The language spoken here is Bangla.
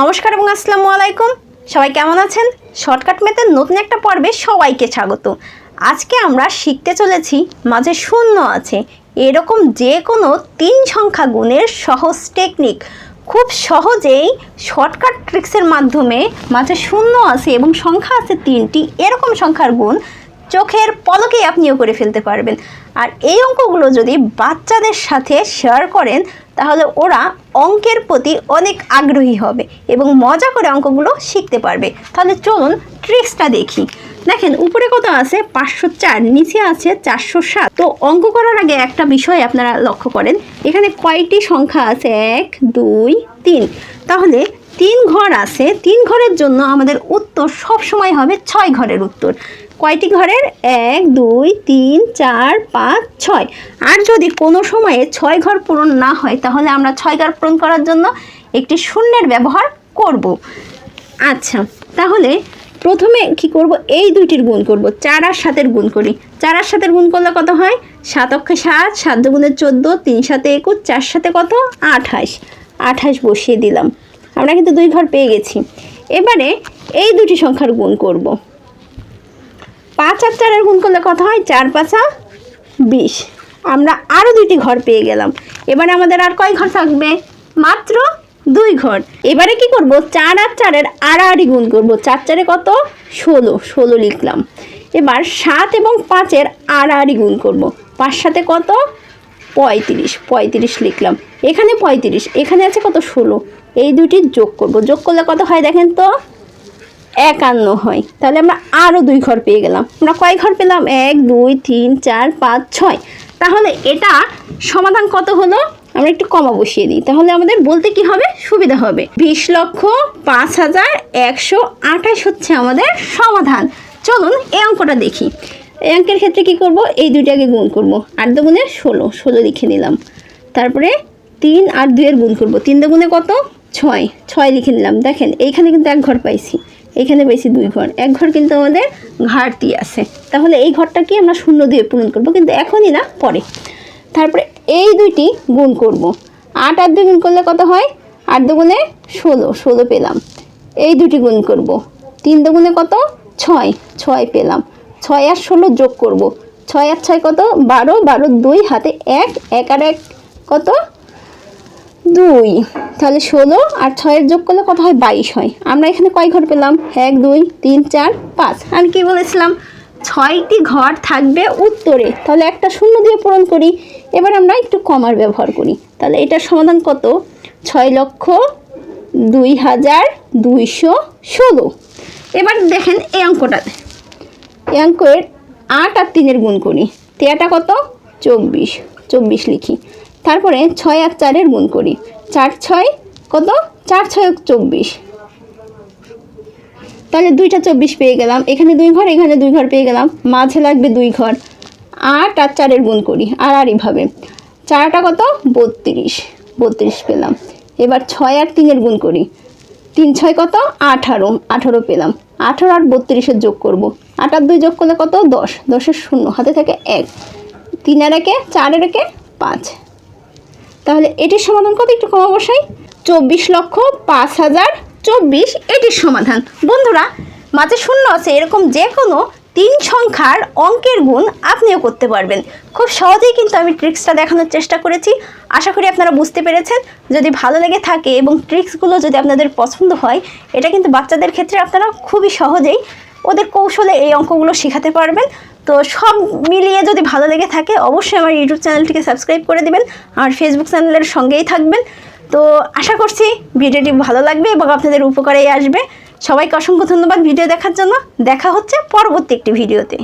নমস্কার এবং আসসালামু আলাইকুম। সবাই কেমন আছেন? শর্টকাট মেথের নতুন একটা পর্বে সবাইকে স্বাগত। আজকে আমরা শিখতে চলেছি, মাঝে শূন্য আছে, এরকম যে কোনো তিন সংখ্যা গুণের সহজ টেকনিক খুব সহজেই শর্টকাট ট্রিক্সের মাধ্যমে মাঝে শূন্য আছে এবং সংখ্যা আছে তিনটি, এরকম সংখ্যার গুণ চোখের পলকেই আপনিও করে ফেলতে পারবেন। আর এই অঙ্কগুলো যদি বাচ্চাদের সাথে শেয়ার করেন, তাহলে ওরা অঙ্কের প্রতি অনেক আগ্রহী হবে এবং মজা করে অঙ্কগুলো শিখতে পারবে। তাহলে চলুন ট্রিক্সটা দেখি। দেখেন, উপরে কত আছে? পাঁচশো চার, নিচে আছে চারশো সাত। তো অঙ্ক করার আগে একটা বিষয় আপনারা লক্ষ্য করেন। এখানে কয়টি সংখ্যা আছে? এক, দুই, তিন। তাহলে তিন ঘর আছে। তিন ঘরের জন্য আমাদের উত্তর সব সময় হবে ছয় ঘরের উত্তর। কয়টি ঘরের? এক, দুই, তিন, চার, পাঁচ, ছয়। আর যদি কোনো সময়ে ছয় ঘর পূরণ না হয়, তাহলে আমরা ছয় ঘর পূরণ করার জন্য একটি শূন্যের ব্যবহার করব। আচ্ছা তাহলে প্রথমে কি করব? এই দুইটির গুণ করব। চার আর সাতের গুণ করি। চার আর সাতের গুণ করলে কত হয়? সাত অক্ষে সাত সাত দুগুণে চোদ্দ, তিন সাথে একুশ, চার সাথে কত? আঠাশ। আঠাশ বসিয়ে দিলাম। আমরা কিন্তু দুই ঘর পেয়ে গেছি। এবারে এই দুটি সংখ্যার গুণ করব। পাঁচ আর চারের গুণ করলে কত হয়, চার পাঁচা বিশ। আমরা আরও দুইটি ঘর পেয়ে গেলাম। এবারে আমাদের আর কয় ঘর থাকবে? মাত্র দুই ঘর। এবারে কি করব? চার আর চারের আড়াআড়ি গুণ করব। চার চারে কত? ষোলো। ষোলো লিখলাম। এবার সাত এবং পাঁচের আড়াআড়ি গুণ করব। পাঁচ সাথে কত? পঁয়ত্রিশ। পঁয়ত্রিশ লিখলাম। এখানে পঁয়ত্রিশ। এখানে আছে কত? ষোলো। এই দুটি যোগ করব। যোগ করলে কত হয় দেখেন তো? একান্ন হয়। তাহলে আমরা আরও দুই ঘর পেয়ে গেলাম। আমরা কয় ঘর পেলাম? এক, দুই, তিন, চার, পাঁচ, ছয়। তাহলে এটা সমাধান কত হলো? আমরা একটু কমা বসিয়ে দিই। তাহলে আমাদের বলতে কি হবে? সুবিধা হবে। বিশ লক্ষ পাঁচ হাজার একশো আঠাশ হচ্ছে আমাদের সমাধান। চলুন এই অঙ্কটা দেখি। এই অঙ্কের ক্ষেত্রে কি করব? এই দুইটাকে গুণ করব। আট দুগুণে ষোলো। ষোলো লিখে নিলাম। তারপরে তিন আর দুইয়ের গুণ করব। তিন দুগুণে কত? ছয়। ছয় লিখে নিলাম। দেখেন, এইখানে কিন্তু এক ঘর পাইছি। এখানে পেয়েছি দুই ঘর। এক ঘর কিন্তু আমাদের ঘাটতি আছে। তাহলে এই ঘরটা কি আমরা শূন্য দিয়ে পূরণ করব? কিন্তু এখনই না, পরে। তারপরে এই দুইটি গুণ করব। আট আর দুই গুণ করলে কত হয়? আট দুগুণে ষোলো ষোলো পেলাম। এই দুটি গুণ করব। তিন দুগুণে কত? ছয় ছয় পেলাম। ছয় আর ষোলো যোগ করব। ছয় আর ছয় কত? বারো বারো দুই, হাতে এক এক আর এক কত? দুই। তাহলে ষোলো আর ছয়ের যোগ করলে কত হয়? বাইশ হয়। আমরা এখানে কয় ঘর পেলাম? এক, দুই, তিন, চার, পাঁচ। আর কি বলেছিলাম? ছয়টি ঘর থাকবে উত্তরে। তাহলে একটা শূন্য দিয়ে পূরণ করি। এবার আমরা একটু কমার ব্যবহার করি। তাহলে এটার সমাধান কত? ছয় লক্ষ দুই হাজার দুইশো ষোলো। এবার দেখেন এই অঙ্কটাতে এই অঙ্কের আট আর তিনের গুণ করি। তেয়াটা কত? চব্বিশ। চব্বিশ লিখি। তারপরে ছয় আর চারের গুণ করি। চার ছয় কত? চার ছয় চব্বিশ। তাহলে দুইটা চব্বিশ পেয়ে গেলাম। এখানে দুই ঘর, এখানে দুই ঘর পেয়ে গেলাম। মাঝে লাগবে দুই ঘর। আট আর চারের গুণ করি, আর আরইভাবে চারটা কত? বত্রিশ। বত্রিশ পেলাম। এবার ছয় আর তিনের গুণ করি। তিন ছয় কত? আঠারো। আঠারো পেলাম। আঠারো আর বত্রিশের যোগ করব। আট আর দুই যোগ করলে কত? দশ। দশের শূন্য। হাতে থাকে এক। তিন আর একে চার আর একে পাঁচ। তাহলে এটির সমাধান কত? একটু কম অবশ্যই চব্বিশ লক্ষ পাঁচ হাজার চব্বিশ এটির সমাধান। বন্ধুরা, মাঝে শূন্য আছে, এরকম যে কোনো তিন সংখ্যার অঙ্কের গুণ আপনিও করতে পারবেন। খুব সহজেই কিন্তু আমি ট্রিক্সটা দেখানোর চেষ্টা করেছি। আশা করি আপনারা বুঝতে পেরেছেন। যদি ভালো লেগে থাকে এবং ট্রিক্সগুলো যদি আপনাদের পছন্দ হয়, এটা কিন্তু বাচ্চাদের ক্ষেত্রে আপনারা খুবই সহজেই ওদের কৌশলে এই অঙ্কগুলো শেখাতে পারবেন। তো সব মিলিয়ে যদি ভালো লেগে থাকে, অবশ্যই আমার ইউটিউব চ্যানেলটিকে সাবস্ক্রাইব করে দেবেন আর ফেসবুক চ্যানেলের সঙ্গেই থাকবেন। তো আশা করছি ভিডিওটি ভালো লাগবে এবং আপনাদের উপকারেই আসবে। সবাইকে অসংখ্য ধন্যবাদ ভিডিও দেখার জন্য। দেখা হচ্ছে পরবর্তী একটি ভিডিওতে।